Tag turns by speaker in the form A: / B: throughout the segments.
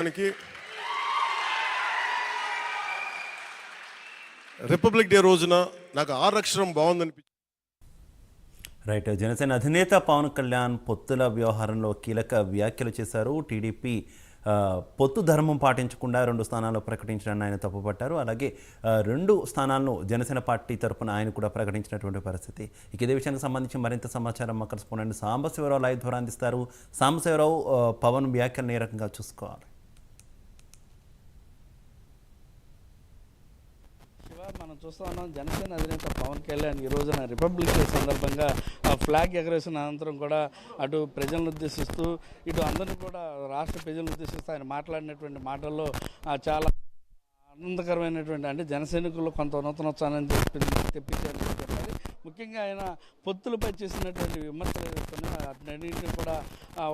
A: మనకి republic day రోజున నాకు ఆరక్షరం బాగుందనిపించింది
B: రైట్ జనసేన అధినేత పవన్ కళ్యాణ్ పొత్తుల వ్యవహారంలో కీలక వ్యాఖ్యలు చేశారు. టీడీపీ పొత్తు ధర్మం పాటించకుండా రెండు స్థానాలు ప్రకటించడాన్ని ఆయన తప్పుపట్టారు. అలాగే రెండు స్థానాలను జనసేన పార్టీ తరపున ఆయన కూడా ప్రకటించినటువంటి పరిస్థితి. ఇక ఇదే విషయానికి సంబంధించి మరింత సమాచారం మా కరెస్పాండెంట్ సాంబశివరావు లైవ్ ద్వారా అందిస్తారు. సాంబశివరావు పవన్ వ్యాఖ్యలను ఏ రకంగా చూసుకోవాలి
C: శివ మనం చూస్తా ఉన్నాం జనసేన అధినేత పవన్ కళ్యాణ్ ఈ రోజున రిపబ్లిక్ డే సందర్భంగా ఆ ఫ్లాగ్ ఎగరేసిన అనంతరం కూడా అటు ప్రజలను ఉద్దేశిస్తూ ఇటు అందరినీ కూడా రాష్ట్ర ప్రజలను ఉద్దేశిస్తూ ఆయన మాట్లాడినటువంటి మాటల్లో చాలా ఆనందకరమైనటువంటి అంటే జనసైనికులు కొంత నూతనోత్సాహాన్ని తెప్పి తెప్పించారు. ముఖ్యంగా ఆయన పొత్తులపై చేసినటువంటి విమర్శలు ఏవైతున్నాయో అన్నింటినీ కూడా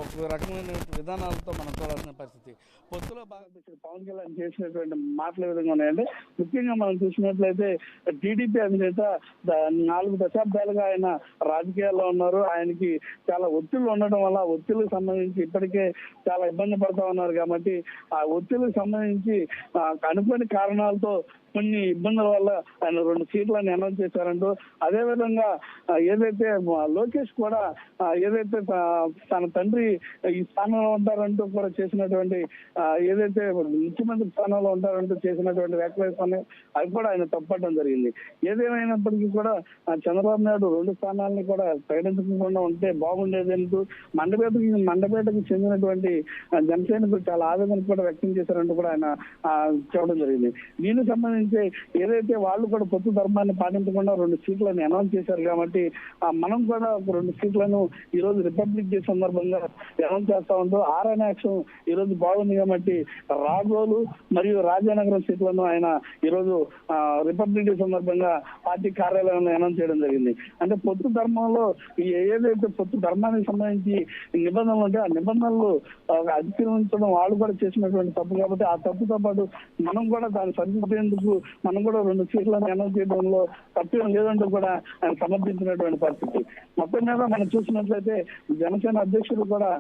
C: ఒక రకమైన విధానాలతో మనం చూడాల్సిన పరిస్థితి. పొత్తులో భాగం పవన్ కళ్యాణ్ చేసినటువంటి మాటలు విధంగా ఉన్నాయంటే ముఖ్యంగా మనం చూసినట్లయితే టీడీపీ అధినేత నాలుగు దశాబ్దాలుగా ఆయన రాజకీయాల్లో ఉన్నారు. ఆయనకి చాలా ఒత్తిళ్ళు ఉండడం వల్ల ఒత్తిళ్ళకు సంబంధించి ఇప్పటికే చాలా ఇబ్బంది పడతా ఉన్నారు కాబట్టి ఆ ఒత్తిళ్ళకు సంబంధించి అనుకోని కారణాలతో కొన్ని ఇబ్బందుల వల్ల ఆయన రెండు సీట్లను అనౌన్స్ చేశారంటూ అదే విధంగా ఏదైతే లోకేష్ కూడా ఏదైతే తన తండ్రి ఈ స్థానంలో ఉంటారంటూ కూడా చేసినటువంటి ఏదైతే ముఖ్యమంత్రి స్థానంలో ఉంటారంటూ చేసినటువంటి వ్యాఖ్యలు అవి కూడా ఆయన తప్పడం జరిగింది. ఏదేమైనప్పటికీ కూడా చంద్రబాబు నాయుడు రెండు స్థానాలను కూడా ప్రకటించకుండా ఉంటే బాగుండేది అంటూ మండపేటకి మండపేటకు చెందినటువంటి జనసేనకు చాలా ఆవేదన కూడా వ్యక్తం చేశారంటూ కూడా ఆయన ఆ, చెప్పడం జరిగింది. దీనికి సంబంధించి ఏదైతే వాళ్ళు కూడా పొత్తు ధర్మాన్ని పాటించకుండా రెండు సీట్లను అనౌన్స్ చేశారు కాబట్టి మనం కూడా ఒక రెండు సీట్లను ఈ రోజు రిపబ్లిక్ డే సందర్భంగా అనౌన్స్ చేస్తా ఉంటూ ఆర్ఎన్ యాక్షన్ ఈ రోజు బాగుంది కాబట్టి రాఘోలు మరియు రాజానగరం సీట్లను ఆయన ఈ రోజు రిపబ్లిక్ డే సందర్భంగా పార్టీ కార్యాలయంలో అనౌన్స్ చేయడం జరిగింది. అంటే పొత్తు ధర్మంలో ఏదైతే పొత్తు ధర్మానికి సంబంధించి నిబంధనలు ఉంటాయో ఆ నిబంధనలు అతిక్రమించడం వాళ్ళు కూడా చేసినటువంటి తప్పు కాబట్టి ఆ తప్పుతో పాటు మనం కూడా దాన్ని సరిదిద్దేందుకు మనం కూడా రెండు సీట్లను అనౌన్స్ చేయడంలో తప్పేం లేదంటూ కూడా ఆయన సమర్థించినటువంటి పరిస్థితి. మొత్తం మీద మనం చూసినట్లయితే జనసేన అధ్యక్షులు కూడా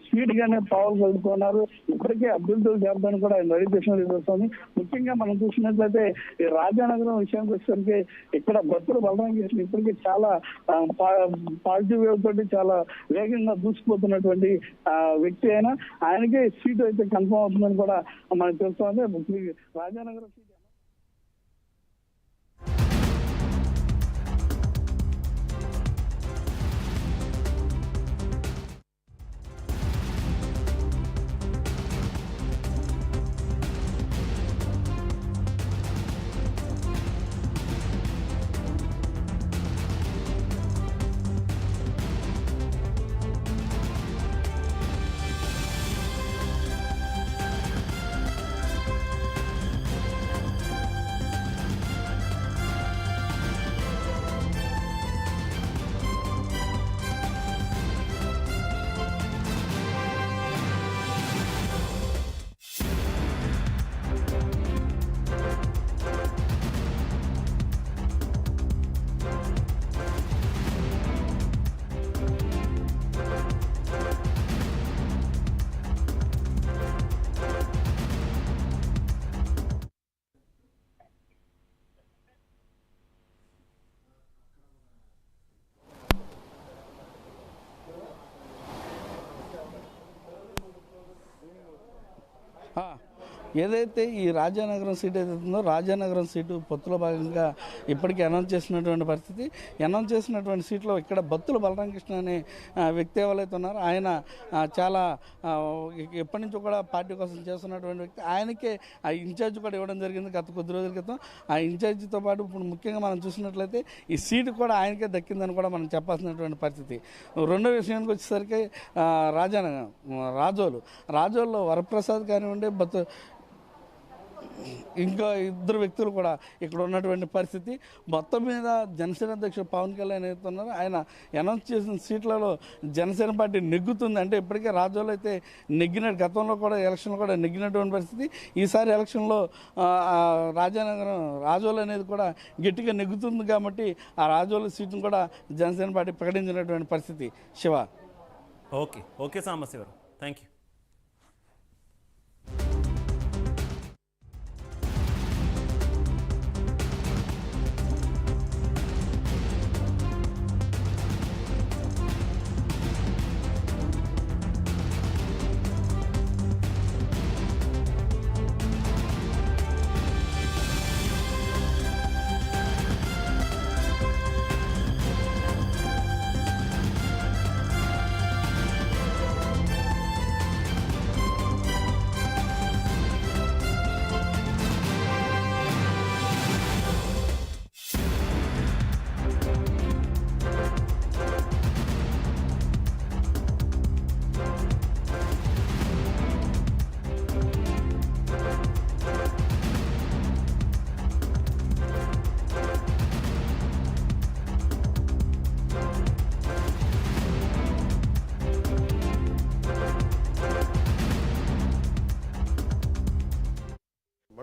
C: స్పీడ్ గానే పావులు కలుపుకున్నారు ఇప్పటికే అభ్యర్థులు జాబితాను కూడా ఆయన రెడీ చేసిన తెలుస్తుంది ముఖ్యంగా మనం చూసినట్లయితే ఈ రాజానగరం విషయానికి వచ్చేసరికి ఇక్కడ భక్తులు బలరాం కృష్ణ ఇప్పటికీ చాలా పాజిటివ్ వేవ్ తోటి చాలా వేగంగా దూసుకుపోతున్నటువంటి ఆ, వ్యక్తి అయినా ఆయనకే సీటు అయితే కన్ఫర్మ్ అవుతుందని కూడా మనకు తెలుస్తుంది. రాజానగరం సీట్ ఏదైతే ఈ రాజానగరం సీట్ ఏదైతుందో ఉందో రాజానగరం సీటు పొత్తులో భాగంగా ఇప్పటికీ అనౌన్స్ చేసినటువంటి పరిస్థితి. అనౌన్స్ చేసినటువంటి సీట్లో ఇక్కడ భక్తులు బలరామకృష్ణ అనే వ్యక్తి ఎవరైతే ఉన్నారో ఆయన చాలా ఎప్పటి నుంచో కూడా పార్టీ కోసం చేస్తున్నటువంటి వ్యక్తి. ఆయనకే ఆ ఇన్ఛార్జ్ కూడా ఇవ్వడం జరిగింది గత కొద్ది రోజుల క్రితం. ఆ ఇన్ఛార్జితో పాటు ఇప్పుడు ముఖ్యంగా మనం చూసినట్లయితే ఈ సీటు కూడా ఆయనకే దక్కిందని కూడా మనం చెప్పాల్సినటువంటి పరిస్థితి. రెండో విషయానికి వచ్చేసరికి రాజానగరం రాజోలు. రాజోల్లో వరప్రసాద్ కానివ్వండి బతు ఇంకా ఇద్దరు వ్యక్తులు కూడా ఇక్కడ ఉన్నటువంటి పరిస్థితి. మొత్తం మీద జనసేన అధ్యక్షుడు పవన్ కళ్యాణ్ అవుతున్నారు ఆయన అనౌన్స్ చేసిన సీట్లలో జనసేన పార్టీ నెగ్గుతుంది. అంటే ఇప్పటికే రాజ్యంలో అయితే నెగ్గిన గతంలో కూడా ఎలక్షన్లో కూడా నెగ్గినటువంటి పరిస్థితి. ఈసారి ఎలక్షన్లో రాజానగరం రాజోలు అనేది కూడా గట్టిగా నెగ్గుతుంది కాబట్టి ఆ రాజోలు సీటును కూడా జనసేన పార్టీ ప్రకటించినటువంటి పరిస్థితి. Shiva.
B: Okay. Okay Sambasivarao. Thank you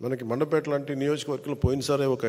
A: మనకి మండపేట లాంటి నియోజకవర్గంలో పోయినసారే ఒక